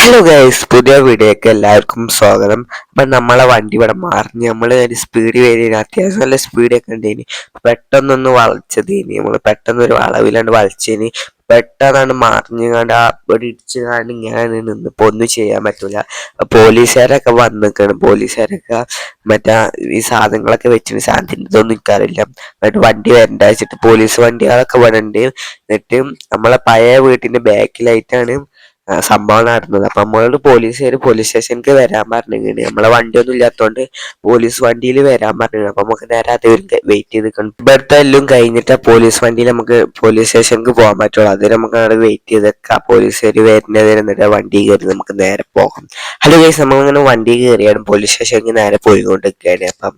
Hello guys പുതിയ വീഡിയോക്ക് എല്ലാവർക്കും സ്വാഗതം. അപ്പം നമ്മളെ വണ്ടി ഇവിടെ മറിഞ്ഞ് നമ്മൾ ഒരു സ്പീഡ് വരികയാണ് അത്യാവശ്യം നല്ല സ്പീഡൊക്കെ ഉണ്ടേനി. പെട്ടെന്നൊന്ന് വളച്ചതേനി. നമ്മൾ പെട്ടെന്ന് ഒരു വളവിലാണ്ട് വളച്ചേനി. പെട്ടെന്നാണ് മറിഞ്ഞുകൊണ്ട് ആ ഇവിടെ ഇടിച്ചു കാണാൻ ഇങ്ങനെ നിന്ന് ഇപ്പൊ ഒന്നും ചെയ്യാൻ പറ്റൂല. പോലീസുകാരൊക്കെ വന്നിക്കാണ്. പോലീസുകാരൊക്കെ മറ്റേ ഈ സാധനങ്ങളൊക്കെ വെച്ചിട്ട് സാധനത്തിന്റെ ഇതൊന്നും നിൽക്കാറില്ല എന്നിട്ട് വണ്ടി വരണ്ട വെച്ചിട്ട് പോലീസ് വണ്ടികളൊക്കെ വരണ്ട് എന്നിട്ട് നമ്മളെ പഴയ വീട്ടിന്റെ ബാക്കിലായിട്ടാണ് സംഭവം നടന്നത്. അപ്പൊ നമ്മളോട് പോലീസുകാർ പോലീസ് സ്റ്റേഷനിലേക്ക് വരാൻ പറഞ്ഞിങ്ങനെ നമ്മളെ വണ്ടിയൊന്നും ഇല്ലാത്തോണ്ട് പോലീസ് വണ്ടിയിൽ വരാൻ പറഞ്ഞു അപ്പൊ നമുക്ക് നേരെ അത് വെയിറ്റ് ചെയ്ത് നിൽക്കണം ഇവിടുത്തെ എല്ലാം കഴിഞ്ഞിട്ട് പോലീസ് വണ്ടിയിൽ നമുക്ക് പോലീസ് സ്റ്റേഷനിലേക്ക് പോകാൻ പറ്റുള്ളൂ. അതിന് നമുക്ക് അവിടെ വെയിറ്റ് ചെയ്ത് നിൽക്കാം പോലീസുകാർ വരുന്നത് എന്നിട്ട് വണ്ടി കയറി നമുക്ക് നേരെ പോകാം. ഹലോ ഗൈസ് നമ്മളിങ്ങനെ വണ്ടി കയറിയാണ് പോലീസ് സ്റ്റേഷനിലേക്ക് നേരെ പോയിക്കൊണ്ടിരിക്കുകയാണ്. അപ്പം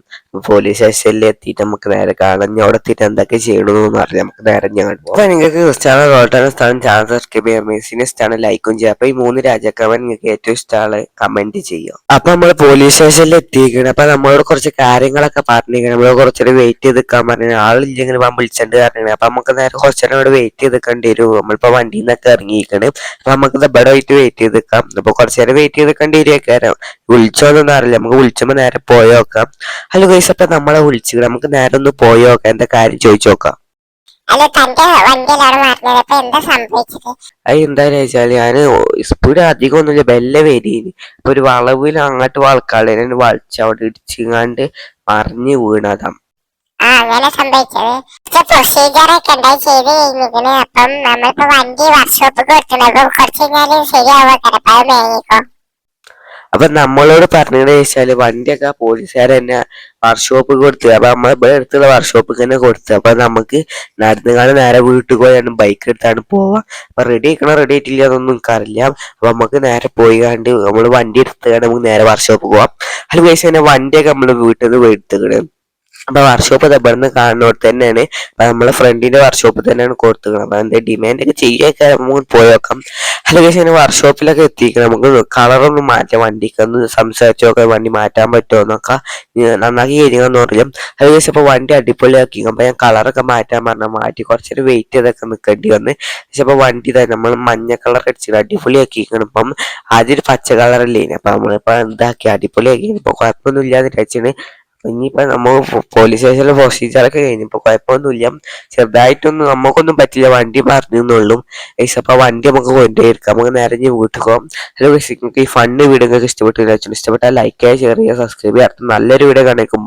പോലീസ് സ്റ്റേഷനിൽ എത്തിയിട്ട് നമുക്ക് നേരെ കാണാം. ഞാൻ അവിടെ എത്തിയിട്ട് എന്തൊക്കെ ചെയ്യണമെന്ന് പറഞ്ഞാൽ നമുക്ക് നേരെ ഞാൻ പോകാം. നിങ്ങൾക്ക് ക്രിസ്ത്യാനോ റോട്ടാണ് സ്ഥാനം ചാനൽ സബ്സ്ക്രൈബ് ചെയ്യാം. ഇഷ്ടമാണ് ലൈക്കും ചെയ്യുക അപ്പൊ ഈ മൂന്ന് രാജാക്കന്മാർ നിങ്ങൾക്ക് ഏറ്റവും ഇഷ്ടമാണ് കമന്റ് ചെയ്യുക അപ്പൊ നമ്മൾ പോലീസ് സ്റ്റേഷനിൽ എത്തിയിരിക്കണം. അപ്പൊ നമ്മളോട് കുറച്ച് കാര്യങ്ങളൊക്കെ പറഞ്ഞിരിക്കണം. നമ്മൾ കുറച്ചേരം വെയിറ്റ് ചെയ്ത് നിൽക്കാൻ പറഞ്ഞു ആളില്ലെങ്കിൽ ഞാൻ വിളിച്ചിട്ട് കാരണം അപ്പൊ നമുക്ക് നേരെ കുറച്ചേരം ഇവിടെ വെയിറ്റ് ചെയ്ത് നിൽക്കേണ്ടി വരും. നമ്മളിപ്പോ വണ്ടിയിൽ നിന്നൊക്കെ ഇറങ്ങിയിരിക്കണം. അപ്പൊ നമുക്ക് ഇവിടെ പോയിട്ട് വെയിറ്റ് ചെയ്ത് നിൽക്കാം അപ്പൊ കുറച്ചേരം വെയിറ്റ് ചെയ്ത് നിൽക്കേണ്ടി വരികയൊക്കെ വിളിച്ചോന്നൊന്നും അറിയില്ല. നമുക്ക് വിളിച്ചപ്പോ നേരെ പോയോക്കാം. അല്ല ഗൈസ് അപ്പൊ നമ്മളെ വിളിച്ചു നമുക്ക് നേരെ ഒന്ന് പോയോക്കാം. എന്താ കാര്യം ചോദിച്ചു നോക്കാം. അല്ല തന്റെ വണ്ടിയിലാണ് മാറുന്നത് അപ്പൊ എന്താ സംഭവിച്ചത് അത് എന്താന്ന് വെച്ചാൽ ഞാൻ സ്പീഡ് അധികം ഒന്നുമില്ല ബെല്ല വരീന്. അപ്പൊ ഒരു വളവിൽ അങ്ങോട്ട് വളക്കാളെ വളച്ച് അവിടെ ഇടിച്ചിങ്ങാണ്ട് മറിഞ്ഞ് വീണതാ. ആ അങ്ങനെ സംഭവിച്ചത്. പ്രൊസീജിയർ ഒക്കെ ഉണ്ടായി ചെയ്ത് കഴിഞ്ഞിരിക്കണ്. അപ്പം നമ്മളിപ്പോ വണ്ടി വർക്ക്ഷോപ്പ് കൊടുക്കണം അപ്പൊ കുറച്ച് കഴിഞ്ഞാൽ ശരിയാവുക. കിടപ്പാതെ മേങ്ങിക്കോ അപ്പൊ നമ്മളോട് പറഞ്ഞത് വെച്ചാൽ വണ്ടിയൊക്കെ പോലീസുകാർ തന്നെ വർക്ക്ഷോപ്പ് കൊടുത്തു. അപ്പൊ നമ്മൾ ഇവിടെ അടുത്തുള്ള വർക്ക്ഷോപ്പിൽ തന്നെ കൊടുത്തു. അപ്പൊ നമുക്ക് നടന്നുകാണ് നേരെ വീട്ടിൽ പോയാണ് ബൈക്ക് എടുത്താണ് പോവാ. അപ്പൊ റെഡി ആക്കണം റെഡി ആയിട്ടില്ല എന്നൊന്നും എനിക്കറിയില്ല അപ്പൊ നമുക്ക് നേരെ പോയി കണ്ട് നമ്മൾ വണ്ടി എടുത്തുകൊണ്ട് നമുക്ക് നേരെ വർക്ക്ഷോപ്പ് പോവാം. അത് കഴിച്ച് തന്നെ വണ്ടിയൊക്കെ നമ്മൾ വീട്ടിൽ നിന്ന് എടുത്തുക്കണ് അപ്പൊ വർക്ക്ഷോപ്പ് ഇവിടുന്ന് കാണുന്നിടത്ത് തന്നെയാണ്. നമ്മളെ ഫ്രണ്ടിന്റെ വർക്ക്ഷോപ്പ് തന്നെയാണ് കൊടുത്തിരിക്കുന്നത്. അപ്പൊ എന്താ ഡിമാൻഡ് ഒക്കെ ചെയ്യൊക്കെ നമുക്ക് പോയി നോക്കാം. അല്ലെങ്കിൽ വർക്ക്ഷോപ്പിലൊക്കെ എത്തിക്കണം നമുക്ക് കളറൊന്നും മാറ്റാം. വണ്ടിക്ക് ഒന്ന് സംസാരിച്ച് നോക്കാം. വണ്ടി മാറ്റാൻ പറ്റുമോ എന്നൊക്കെ. നന്നാക്കി കഴിഞ്ഞാൽ അറിയാം അല്ലെങ്കിൽ ഇപ്പൊ വണ്ടി അടിപൊളിയാക്കി അപ്പൊ ഞാൻ കളറൊക്കെ മാറ്റാൻ പറഞ്ഞ മാറ്റി കുറച്ചൊരു വെയിറ്റ് ചെയ്തൊക്കെ നിൽക്കേണ്ടി വന്ന്. പക്ഷെ ഇപ്പൊ വണ്ടി തന്നെ നമ്മൾ മഞ്ഞ കളർ അടിച്ചിട്ട് അടിപൊളിയാക്കിക്കണം ഇപ്പം ആദ്യം ഒരു പച്ച കളറല്ലേ അപ്പൊ നമ്മളിപ്പോ എന്താക്കി അടിപൊളിയാക്കി. ഇപ്പൊ കുഴപ്പമൊന്നും ഇല്ലാതെ വെച്ചിന് ഇനിയിപ്പോ നമ്മൾ പോലീസ് സ്റ്റേഷനിലെ പ്രൊസീജിയറൊക്കെ കഴിഞ്ഞു. ഇപ്പൊ കുഴപ്പമൊന്നുമില്ല. ചെറുതായിട്ടൊന്നും നമുക്കൊന്നും പറ്റില്ല. വണ്ടി പറഞ്ഞെന്നുള്ളൂ ഏസ് അപ്പൊ വണ്ടി നമുക്ക് കൊണ്ടുപോയിരിക്കാം. നമുക്ക് ഇനി വീട്ടിൽ പോകാം. ഹലോ ഗൈസ് നിങ്ങൾക്ക് ഈ ഫണ്ട് വീഡിയോ നിങ്ങൾക്ക് ഇഷ്ടപ്പെട്ടില്ല ഇഷ്ടപ്പെട്ടാൽ ലൈക്ക് ചെയ്യുക ഷെയർ ചെയ്യുക സബ്സ്ക്രൈബ് അടുത്ത നല്ലൊരു വീഡിയോ കാണിക്കും